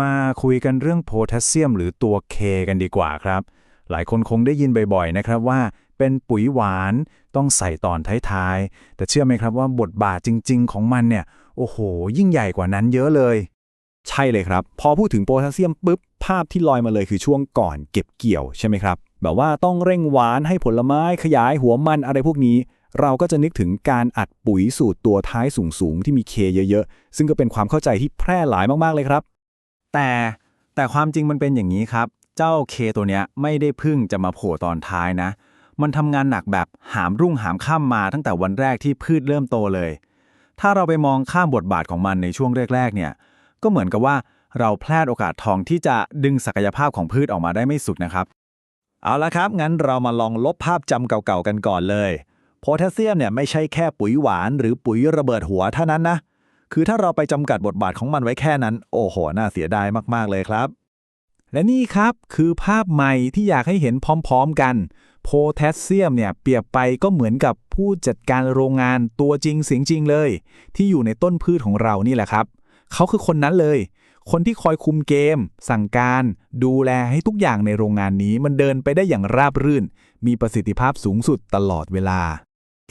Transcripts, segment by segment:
มาคุยกันเรื่องโพแทสเซียม หรือตัว K กันดีกว่าครับ หลายคนคงได้ยินบ่อยๆนะครับว่าเป็นปุ๋ยหวานต้องใส่ตอนท้ายๆ แต่เชื่อไหมครับว่าบทบาทจริง ๆ ของมันเนี่ย โอ้โห ยิ่งใหญ่กว่านั้นเยอะเลย ใช่เลยครับ พอพูดถึงโพแทสเซียมปุ๊บ ภาพที่ลอยมาเลยคือช่วงก่อนเก็บเกี่ยวใช่ไหมครับ แบบว่าต้องเร่งหวานให้ผลไม้ขยายหัวมันอะไรพวกนี้ เราก็จะนึกถึงการอัดปุ๋ยสูตรตัวท้ายสูงๆที่มีเคเยอะๆ ซึ่งก็เป็นความเข้าใจที่แพร่หลายมากๆเลยครับ แต่แต่ความจริงมันเป็นอย่างนี้ครับ เจ้า K ตัวเนี้ยไม่ได้พึ่งจะมาโผล่ตอนท้ายนะ มันทำงานหนักแบบหามรุ่งหามค่ำมาตั้งแต่วันแรกที่พืชเริ่มโตเลย ถ้าเราไปมองข้ามบทบาทของมันในช่วงแรกๆเนี่ยก็เหมือนกับว่าเราพลาดโอกาสทองที่จะดึงศักยภาพของพืชออกมาได้ไม่สุดนะครับ เอาละครับ งั้นเรามาลองลบภาพจำเก่าๆกันก่อนเลย โพแทสเซียมเนี่ยไม่ใช่แค่ปุ๋ยหวานหรือปุ๋ยระเบิดหัวเท่านั้นนะ คือถ้าเราไปจำกัดบทบาทของมันไว้แค่นั้น โอ้โห น่าเสียดายมาก ๆ เลยครับ และนี่ครับคือภาพใหม่ที่อยากให้เห็นพร้อม ๆ กัน โพแทสเซียมเนี่ยเปรียบไปก็เหมือนกับผู้จัดการโรงงานตัวจริงเสียงจริงเลย ที่อยู่ในต้นพืชของเรานี่แหละครับ เขาคือคนนั้นเลย คนที่คอยคุมเกม สั่งการ ดูแลให้ทุกอย่างในโรงงานนี้มันเดินไปได้อย่างราบรื่น มีประสิทธิภาพสูงสุดตลอดเวลา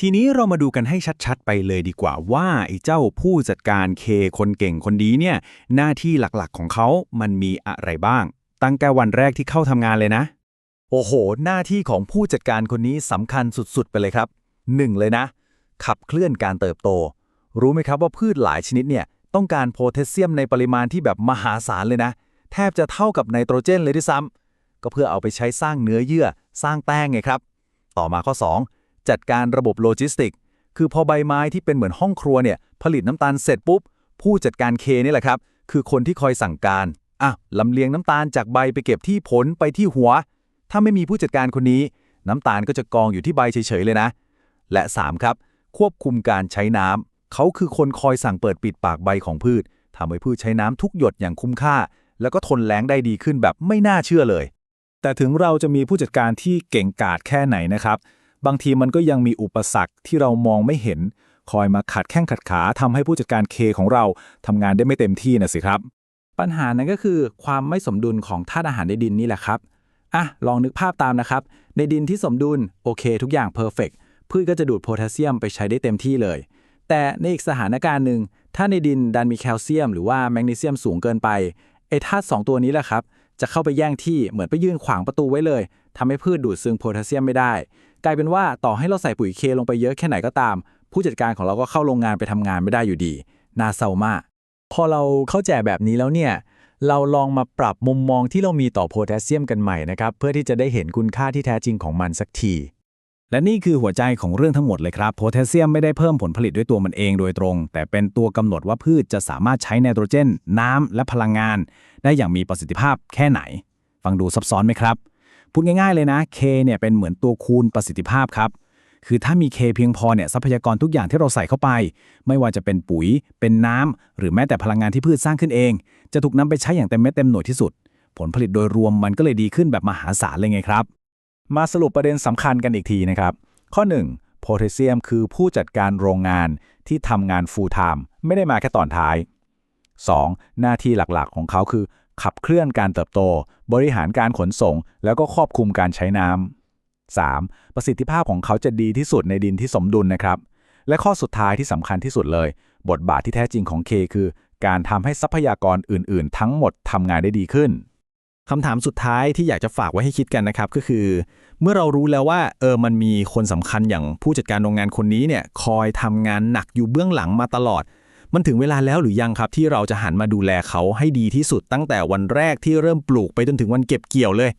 ทีนี้เรามาดูกันให้ชัดๆ ไปเลยดีกว่าว่าไอ้เจ้าผู้จัดการเคคนเก่งคนดีเนี่ย หน้าที่หลักๆของเขามันมีอะไรบ้าง ตั้งแต่วันแรกที่เข้าทำงานเลยนะ โอ้โห หน้าที่ของผู้จัดการคนนี้สำคัญสุดๆ ไปเลยครับหนึ่งเลยนะ ขับเคลื่อนการเติบโต รู้ไหมครับว่าพืชหลายชนิดเนี่ย ต้องการโพแทสเซียมในปริมาณที่แบบมหาศาลเลยนะ แทบจะเท่ากับไนโตรเจนเลยด้วยซ้ำก็เพื่อเอาไปใช้สร้างเนื้อเยื่อ สร้างแป้งไงครับ ต่อมาข้อ 2 จัดการระบบโลจิสติก คือพอใบไม้ที่เป็นเหมือนห้องครัวเนี่ยผลิตน้ำตาลเสร็จปุ๊บ ผู้จัดการเคนี่แหละครับ คือคนที่คอยสั่งการอะลำเลียงน้ำตาลจากใบไปเก็บที่ผลไปที่หัว ถ้าไม่มีผู้จัดการคนนี้ น้ำตาลก็จะกองอยู่ที่ใบเฉยๆเลยนะ และ 3 ครับ ควบคุมการใช้น้ำเขาคือคนคอยสั่งเปิดปิดปากใบของพืชทำให้พืชใช้น้ำทุกหยดอย่างคุ้มค่า แล้วก็ทนแล้งได้ดีขึ้นแบบไม่น่าเชื่อเลยแต่ถึงเราจะมีผู้จัดการที่เก่งกาจแค่ไหนนะครับ บางทีมันก็ยังมีอุปสรรคที่เรามองไม่เห็น คอยมาขัดแข้งขัดขาทำให้ผู้จัดการเคของเราทำงานได้ไม่เต็มที่นะสิครับ ปัญหานั้นก็คือความไม่สมดุลของธาตุอาหารในดินนี่แหละครับอะลองนึกภาพตามนะครับ ในดินที่สมดุลโอเค ทุกอย่างเพอร์เฟกพืชก็จะดูดโพแทสเซียมไปใช้ได้เต็มที่เลย แต่ในอีกสถานการณ์หนึ่งถ้าในดินดันมีแคลเซียม หรือว่าแมกนีเซียมสูงเกินไปไอ้ธาตุสองตัวนี้แหละครับจะเข้าไปแย่งที่เหมือนไปยื่นขวางประตูไว้เลยทำให้พืชดูดซึมโพแทสเซียมไม่ได้ กลายเป็นว่าต่อให้เราใส่ปุ๋ยเคลงไปเยอะแค่ไหนก็ตาม ผู้จัดการของเราก็เข้าโรงงานไปทำงานไม่ได้อยู่ดีน่าเศร้ามากพอเราเข้าใจแบบนี้แล้วเนี่ยเราลองมาปรับมุมมองที่เรามีต่อโพแทสเซียมกันใหม่นะครับ เพื่อที่จะได้เห็นคุณค่าที่แท้จริงของมันสักที และนี่คือหัวใจของเรื่องทั้งหมดเลยครับโพแทสเซียมไม่ได้เพิ่มผลผลิตด้วยตัวมันเองโดยตรง แต่เป็นตัวกำหนดว่าพืชจะสามารถใช้ไนโตรเจน น้ำและพลังงาน ได้อย่างมีประสิทธิภาพแค่ไหน ฟังดูซับซ้อนไหมครับ พูดง่ายๆเลยนะ K เนี่ยเป็นเหมือนตัวคูณประสิทธิภาพครับ คือถ้ามี K เพียงพอเนี่ยทรัพยากรทุกอย่างที่เราใส่เข้าไป ไม่ว่าจะเป็นปุ๋ย เป็นน้ำหรือแม้แต่พลังงานที่พืชสร้างขึ้นเอง จะถูกนำไปใช้อย่างเต็มเม็ดเต็มหน่วยที่สุด ผลผลิตโดยรวมมันก็เลยดีขึ้นแบบมหาศาลเลยไงครับ มาสรุปประเด็นสำคัญกันอีกทีนะครับ ข้อ 1. โพแทสเซียม คือผู้จัดการโรงงานที่ทำงาน full time ไม่ได้มาแค่ตอนท้าย 2. หน้าที่หลักๆ ของเขาคือ ขับเคลื่อนการเติบโต บริหารการขนส่ง แล้วก็ควบคุมการใช้น้ำ 3. ประสิทธิภาพของเขาจะดีที่สุดในดินที่สมดุลนะครับ และข้อสุดท้ายที่สำคัญที่สุดเลย บทบาทที่แท้จริงของ K คือ การทำให้ทรัพยากรอื่น ๆ ทั้งหมดทำงานได้ดีขึ้นคำถามสุดท้ายที่อยากจะฝากไว้ให้คิดกันนะครับก็คือ เมื่อเรารู้แล้วว่าเออมันมีคนสำคัญอย่างผู้จัดการโรงงานคนนี้เนี่ยคอยทำงานหนักอยู่เบื้องหลังมาตลอด มันถึงเวลาแล้วหรือยังครับที่เราจะหันมาดูแลเขาให้ดีที่สุดตั้งแต่วันแรกที่เริ่มปลูกไปจนถึงวันเก็บเกี่ยวเลย